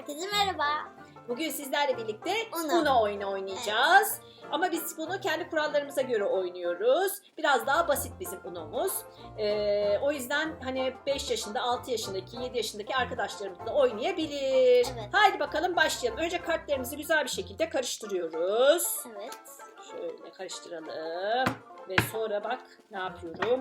Herkese merhaba. Bugün sizlerle birlikte Uno. Uno, oyunu oynayacağız. Ama biz bunu kendi kurallarımıza göre oynuyoruz. Biraz daha basit bizim Uno'muz. Ee, o yüzden hani 5 yaşında, 6 yaşındaki, 7 yaşındaki arkadaşlarımız da oynayabilir. Evet. Haydi bakalım başlayalım. Önce kartlarımızı güzel bir şekilde karıştırıyoruz. Evet. Şöyle karıştıralım. Ve sonra bak ne yapıyorum.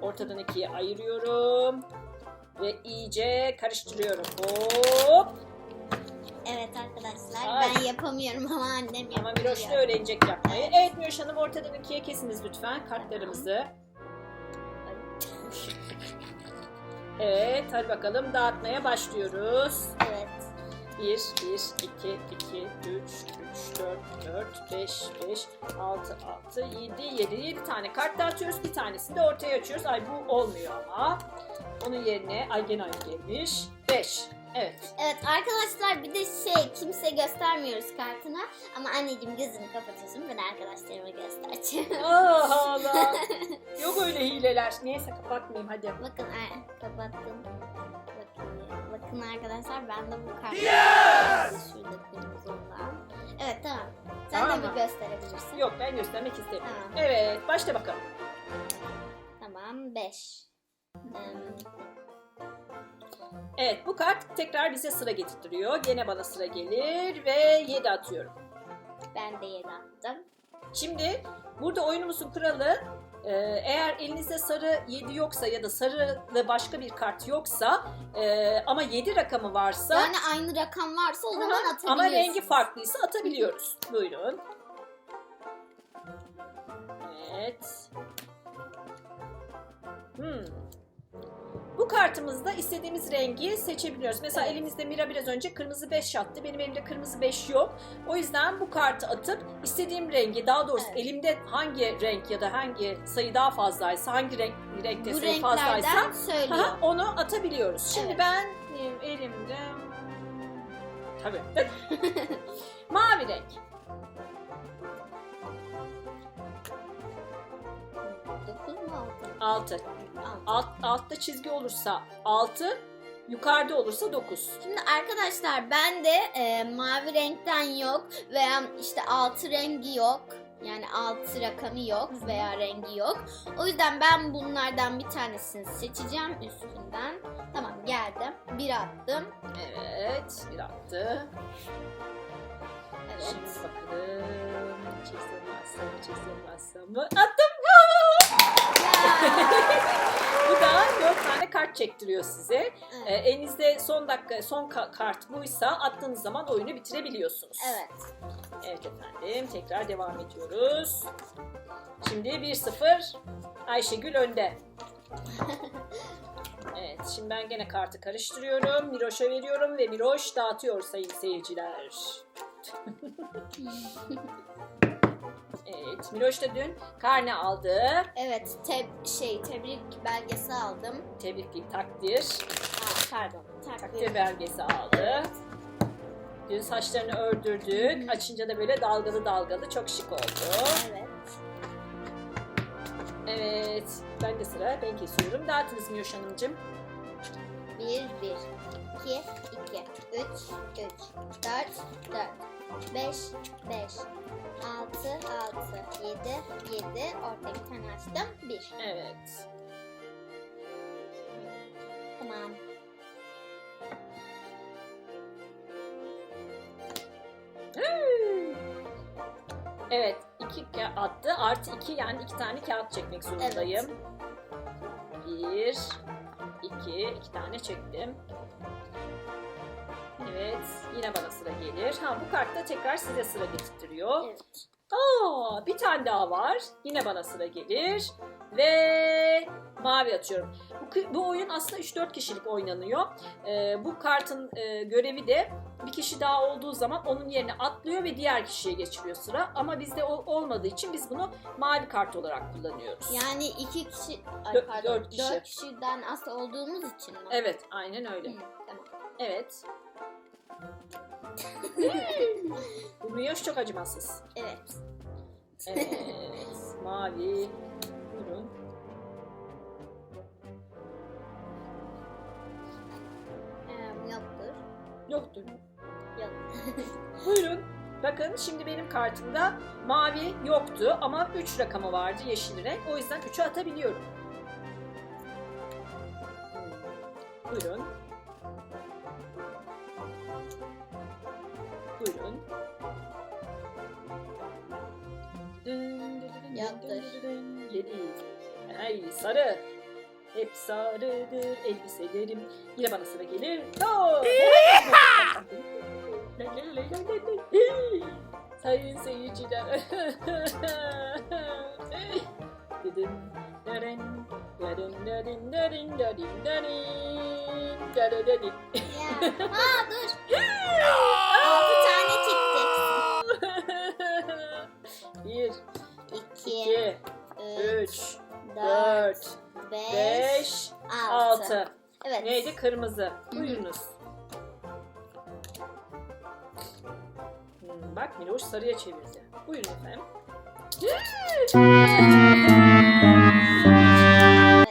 Ortadan ikiye ayırıyorum. Ve iyice karıştırıyorum. Hop. Evet arkadaşlar Ay. ben yapamıyorum ama annem yapıyor. Ama Miroş da öğrenecek yapmayı. Evet Miroş Hanım ortadan ikiye kesiniz lütfen kartlarımızı. Evet hadi bakalım dağıtmaya başlıyoruz. Evet. 1, 1, 2, 2, 3, 3, 4, 4, 5, 5, 6, 6, 7, 7, 7 tane kart dağıtıyoruz. Bir tanesini de ortaya açıyoruz. Ay bu olmuyor ama. Onun yerine, ay gene aynı gelmiş. 5. Evet. Evet arkadaşlar bir de şey kimse göstermiyoruz kartına ama anneciğim gözünü kapatıyorsun ben arkadaşlarıma göstereceğim. Ah Allah. Yok öyle hileler. Neyse kapatmayayım hadi. Bakın ay, kapattım. Bakın, bakın arkadaşlar ben de bu kartı şurada kırmızı olan. Evet tamam. Sen Tamam de mı? bir gösterebilirsin. Yok ben göstermek istemiyorum. Tamam. Evet başla bakalım. Tamam 5. Evet bu kart tekrar bize sıra getirtiyor. Gene bana sıra gelir ve 7 atıyorum. ben de 7 attım. Şimdi burada oyunumuzun kuralı e, eğer elinizde sarı 7 yoksa ya da sarılı başka bir kart yoksa e, ama 7 rakamı varsa Yani aynı rakam varsa o zaman Aha, atabiliyorsun. ama rengi farklıysa atabiliyoruz. Buyurun. Kartımızda istediğimiz rengi seçebiliyoruz. Mesela Evet. elimizde Mira biraz önce kırmızı 5 attı. Benim elimde kırmızı 5 yok. O yüzden bu kartı atıp istediğim rengi daha doğrusu Evet. elimde hangi renk ya da hangi sayı daha fazlaysa hangi renk renkte Bu sayı fazlaysa söylüyor. Aha, onu atabiliyoruz. Şimdi Evet. ben elimde tabii mavi renk. 9 mu 6. 6? Alt, altta çizgi olursa 6, yukarıda olursa 9. Şimdi arkadaşlar ben de e, mavi renkten yok veya işte 6 rengi yok. Yani 6 rakamı yok veya rengi yok. O yüzden ben bunlardan bir tanesini seçeceğim üstünden. Tamam geldim. Bir attım. Evet, bir attı. Evet. Şimdi bakalım. Çizilmezse mi, çizilmezse mi? Attım. Bu da 4 tane kart çektiriyor size. Evet. elinizde son dakika son ka- kart buysa attığınız zaman oyunu bitirebiliyorsunuz. evet. Evet efendim tekrar devam ediyoruz. Şimdi 1-0 Ayşegül önde. Evet şimdi ben gene kartı karıştırıyorum. Miroş'a veriyorum ve Miroş dağıtıyor sayın seyirciler. Evet Miroş da dün karne aldı. Evet, te- şey tebrik belgesi aldım. Tebrikli takdir. Aa, pardon, Takdir takdir. belgesi aldı. Dün saçlarını ördürdük. Açınca da böyle dalgalı dalgalı çok şık oldu. Evet. Evet, ben de sıra ben kesiyorum. Dağıtınız Miyoş Hanımcığım. 1, 1, 2, 2, 3, 3, 4, 4, 5, 5, 6, 6, 7, 7, ortaya bir tane açtım, 1. Evet. Tamam. Evet, iki attı. Artı iki yani iki tane kağıt çekmek zorundayım. Bir, iki, iki tane çektim. Yine bana sıra gelir. Ha bu kartta tekrar size sıra getirtiyor. Evet. Aa, bir tane daha var. Yine bana sıra gelir. Ve mavi atıyorum. Bu, bu oyun aslında 3-4 kişilik oynanıyor. Ee, bu kartın e, görevi de bir kişi daha olduğu zaman onun yerine atlıyor ve diğer kişiye geçiriyor sıra. Ama bizde o olmadığı için biz bunu mavi kart olarak kullanıyoruz. Yani iki kişi, ay pardon, dört kişi. dört kişiden az olduğumuz için mi? Evet, aynen öyle. Hı, tamam. Evet. Bu Miyoş çok acımasız. Evet. Evet, mavi. Buyurun. Ee, yoktur. Yoktur. Yok. Buyurun. Bakın şimdi benim kartımda mavi yoktu ama 3 rakamı vardı yeşil renk. O yüzden 3'ü atabiliyorum. Hmm. Buyurun. Yedi. Ay sarı. Hep sarıdır elbiselerim. Yine bana sıra gelir. Go! Sayın seyirciler. Dedim. Deren, deren, deren, deren, deren, deren, deren. Ya. Aa dur. Neydi? Kırmızı. Buyurunuz. Hmm, bak Miloş sarıya çevirdi. Buyurun efendim.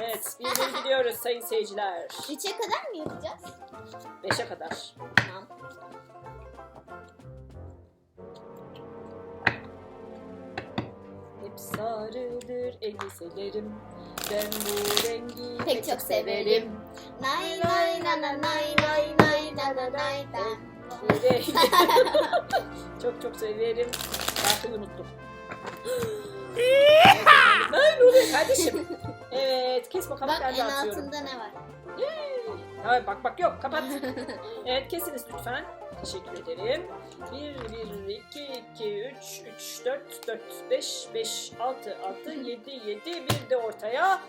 Evet. Bir bir gidiyoruz sayın seyirciler. Üçe kadar mı yapacağız? Beşe kadar. Tamam. Hep sarıdır elbiselerim. Ben bu rengi Pek çok severim. Nay nay na na nay nay nay na na nay çok çok severim. Şarkıyı unuttum. Ne oluyor kardeşim? Evet, kes bakalım Bak en altında ne var? Hayır bak bak yok kapat. evet kesiniz lütfen. Teşekkür ederim. 1, 1, 2, 2, 3, 3, 4, 4, 5, 5, 6, 6, 7, 7, bir de ortaya.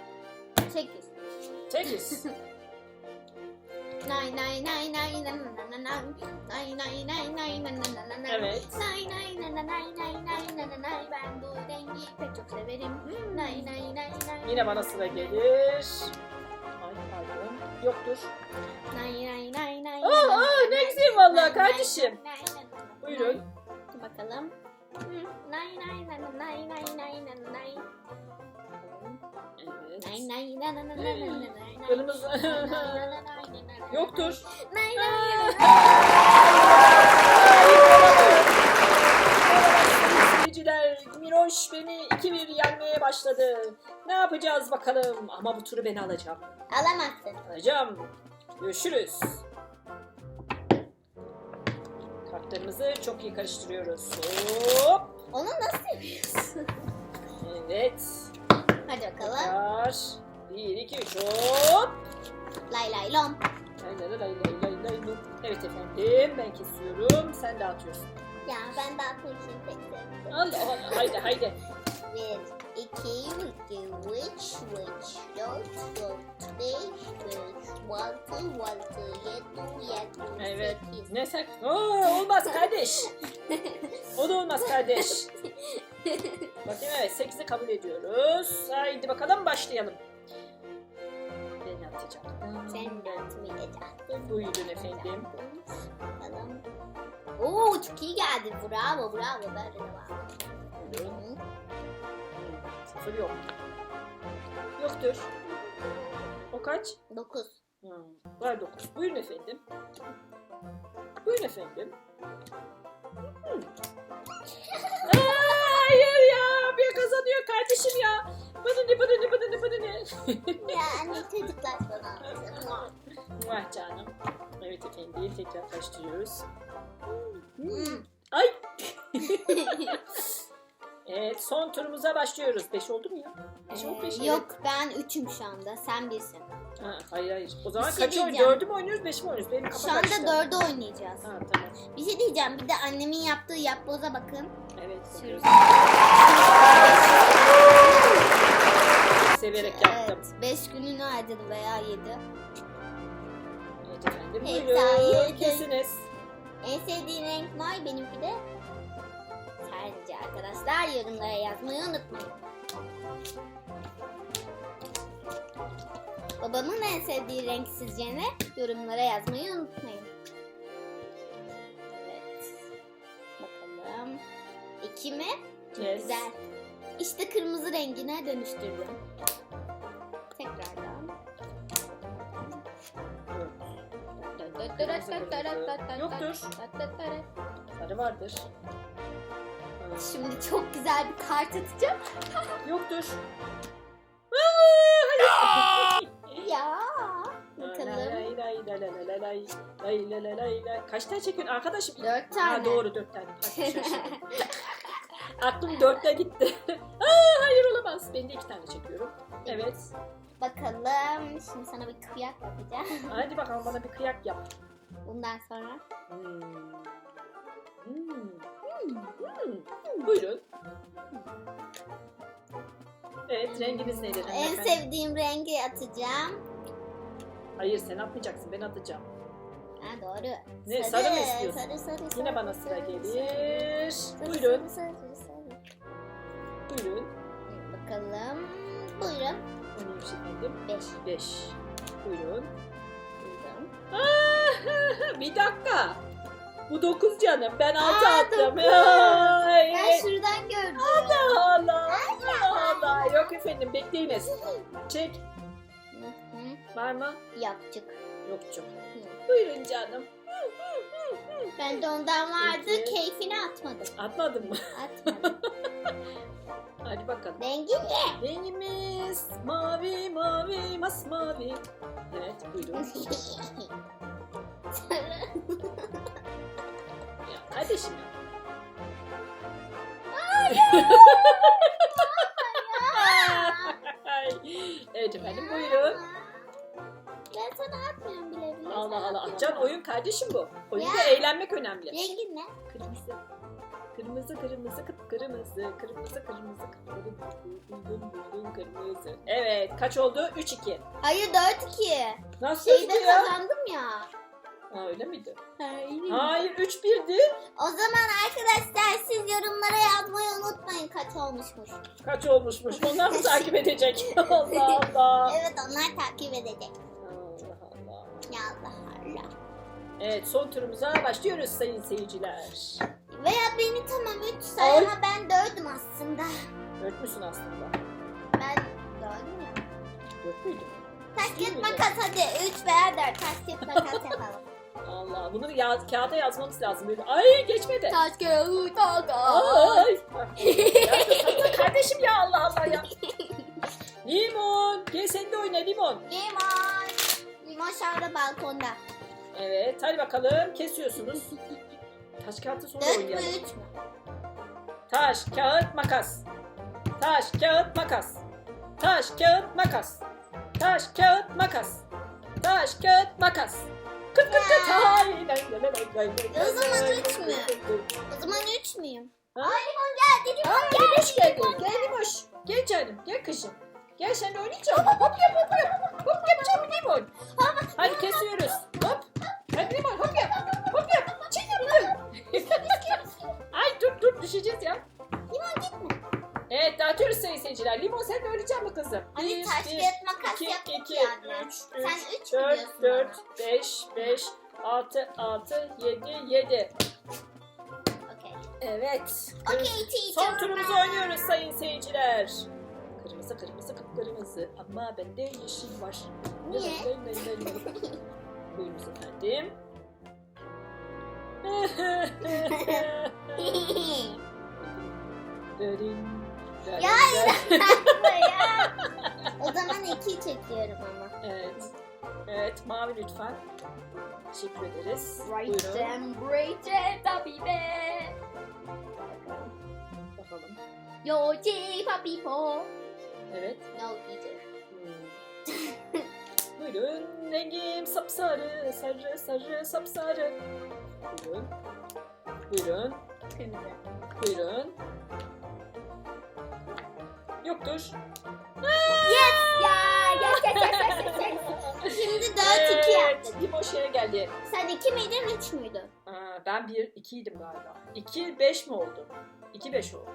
Sekiz. 8. Nay nay nay nay na na na na nay nay nay nay na na na na na Evet. Nay nay na na nay nay nay na na nay ben bu rengi pek çok severim. Nay nay nay nay. Yine bana sıra gelir. Ay pardon. Yoktur. Nay nay nay nay. Aa, ne güzel vallahi kardeşim. Buyurun. Bakalım. Nay nay na na nay nay nay na na nay. Nay nay na na na na na na nay nay. Kırmızı. Nay, nay, nay, nay, nay, nay. Yoktur. Nay nay. Seyirciler, Miroş beni 2-1 yenmeye başladı. Ne yapacağız bakalım? Ama bu turu ben alacağım. Alamazsın. Alacağım. Görüşürüz. Kartlarımızı çok iyi karıştırıyoruz. Hop. Onu nasıl yapıyorsun? Evet. Hadi bakalım. Tekrar. 1, 2, 3 hop. Lay lay lom. Lay lay lay lay lay lay lay. Evet efendim ben kesiyorum. Sen dağıtıyorsun. Ya ben dağıtmak için pek sevmiyorum. Allah Allah. Haydi haydi. Bir, iki, iki, üç, üç, dört, dört, beş, beş, altı, altı, yedi, yedi, Evet. sekiz. Ne sen? Oo, olmaz kardeş. O da olmaz kardeş. Bakın evet 8'i kabul ediyoruz. Haydi bakalım başlayalım. Ben atacağım. Sen dağıtmayacaksın. Buyurun efendim. Bakalım. Oo çok iyi geldi. Bravo bravo. Böyle devam. Buyurun. Sıfır yok. Yoktur. O kaç? Dokuz. Hmm, var 9. Buyurun efendim. Buyurun efendim. Hmm. Aa, hayır ya. Bir kazanıyor kardeşim ya. Bana ne bana ne bana ne bana ne. Ya anne çocuklar bana. Vah canım. Evet efendim tekrar başlıyoruz. Hmm. Ay. evet son turumuza başlıyoruz. 5 oldu mu ya? Beş oldu beş. Ee, yok ben üçüm şu anda. Sen birsin. Ha, hayır hayır. O zaman Bir şey kaç oyun? diyeceğim. Mü oynuyoruz? Beş mi oynuyoruz? Benim kafa Şu anda karıştı. dörde oynayacağız. Ha tamam. Bir şey diyeceğim. Bir de annemin yaptığı yapboza bakın. Evet. Sürüz. Severek yaptım. Evet. Beş gününü harcadı veya yedi. Evet efendim. Buyurun. Kesiniz. En sevdiğin renk mor benimki de Arkadaşlar yorumlara yazmayı unutmayın. Babamın en sevdiği renk sizce ne? Yorumlara yazmayı unutmayın. Evet. Bakalım. İki mi? Çok Yes. güzel. İşte kırmızı rengine dönüştürdüm. Tekrardan. Yoktur. Sarı vardır. Şimdi çok güzel bir kart atacağım. Yoktur. Ya. Lay Bakalım. lay lay lay lay lay lay lay lay lay lay lay. Kaç tane çekiyorsun arkadaşım? Dört tane. Ha, doğru dört tane. Şaşırdım. Aklım dörtte gitti. Aa, hayır olamaz. Ben de iki tane çekiyorum. Evet. Bakalım. Şimdi sana bir kıyak yapacağım. Hadi bakalım bana bir kıyak yap. Bundan sonra. Hmm. Hmm. Hmm. Buyurun. Evet renginiz nedir? En sevdiğim rengi atacağım. Hayır sen atmayacaksın ben atacağım. Ha doğru. Ne, sarı mı istiyorsun? Sarı sarı sarı. Yine bana sıra sarı, gelir. sarı, Buyurun. Sarı sarı sarı. Buyurun. Bakalım. Buyurun. Neymiş efendim? Beş. Beş. Buyurun. Buyurun. Aa, bir dakika. Bu dokuz canım. Ben altı Aa, attım. dokuz. Ay, Ben şuradan gördüm. Allah Allah. Allah Allah. Yok efendim bekleyiniz. Çek. Hı hı. Var mı? Yaptık. Yok çok. Buyurun canım. Ben de ondan vardı. Peki. Keyfini atmadım. Atmadın mı? Atmadım. Hadi bakalım. Rengi ne? Rengimiz mavi mavi masmavi. Evet buyurun. Sarı. Ya kardeşim ya. Ay. evet efendim buyurun. Ben sana atmıyorum bile bile. Allah Allah. atıyorum. Can oyun kardeşim bu. Oyunda Ya. eğlenmek önemli. Rengi ne? Kırmızı. Kırmızı kırmızı kıpkırmızı. Kırmızı kırmızı kıpkırmızı. Buldum buldum kırmızı. Evet kaç oldu? 3-2. Hayır 4-2. Nasıl Şeyde 3 ya? kazandım ya. Ha, öyle miydi? Hayır. Hayır 3-1'di. O zaman arkadaşlar siz yorumlara yazmayı unutmayın kaç olmuşmuş. Kaç olmuşmuş? Onlar mı takip edecek? Allah Allah. Evet onlar takip edecek. Allah Allah. Ya Allah Allah. Evet son turumuza başlıyoruz sayın seyirciler. Veya beni tamam 3 say Ay. ama ben 4'üm aslında. Dört müsün aslında? Ben 4'üm ya. Dört müydü? Taş kağıt makas hadi 3 veya 4 taş kağıt makas yapalım. Allah bunu ya, kağıda yazmamız lazım. Böyle. Ay geçmedi. taş kağıt makas. Ay. Ya, kardeşim ya Allah Allah ya. Limon. Gel sen de oyna limon. Limon. Limon şarda balkonda. Evet hadi bakalım kesiyorsunuz. Taş kağıtı sonra 4 mü oynayalım. 3 mü? Taş, kağıt, makas. Taş, kağıt, makas. Taş, kağıt, makas. Taş, kağıt, makas. Taş, kağıt, makas. Kıt kıt kıt. O zaman üç mü? O zaman 3 müyüm? Ha? Limon geldi limon Aa, geldi. Limoş geldi. Gel Limoş. Gel canım. Gel kızım. Gel sen de oynayacağım. Hop yap hop yap. Hop yapacağım limon. Hadi kesiyoruz. Hop. Hadi limon hop yap. Hop yap. Çek yaptın. Ay dur dur düşeceğiz ya. Limon gitme. Evet dağıtıyoruz sayın seyirciler. Limon sen de öğrenecek mi kızım? Bir, taş kağıt 3, 3, 4, 4, 5, 5, 6, 6, 7, 7. Evet. Okay. Son turumuzu oynuyoruz sayın seyirciler. Kırmızı, kırmızı, kıpkırmızı ama bende yeşil var. Niye? Buyurunuz efendim. Derin. Ya inanmıyorum. 2'yi çekiyorum ama. Evet. Evet mavi lütfen. Teşekkür ederiz. Right them, right them, papi be. Bakalım. Yo, J, papi po. Evet. No, either. Hmm. Buyurun rengim sapsarı, sarı sarı sapsarı. Buyurun. Buyurun. Kırmızı. Buyurun. Yoktur. Yes! Ya. Yes yes yes yes yes. yes. Şimdi 4 2 yaptık. Bir boş yere geldi. Sen 2 miydin 3 müydün? Aa, ben bir, ikiydim galiba. İki, beş mi oldu? 2-5 oldu.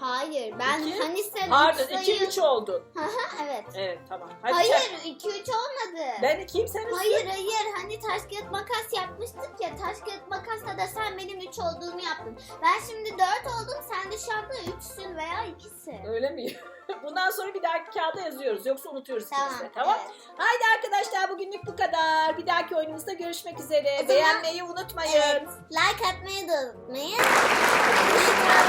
Hayır ben İki. hani sen Pardon üç sayı- 2-3 oldun. Ha, evet. Evet tamam. Hadi hayır çak. 2 3 olmadı. Ben 2'yim sen üstün. Hayır hayır hani taş kağıt makas yapmıştık ya taş kağıt makasla da sen benim 3 olduğumu yaptın. Ben şimdi 4 oldum sen de şu anda 3'sün veya 2'sin. Öyle mi? Bundan sonra bir dahaki kağıda yazıyoruz. Yoksa unutuyoruz Tamam. ikimiz de. Tamam. evet. Haydi arkadaşlar bugünlük bu kadar. Bir dahaki oyunumuzda görüşmek üzere. Zaman- Beğenmeyi unutmayın. Evet. Like atmayı da unutmayın.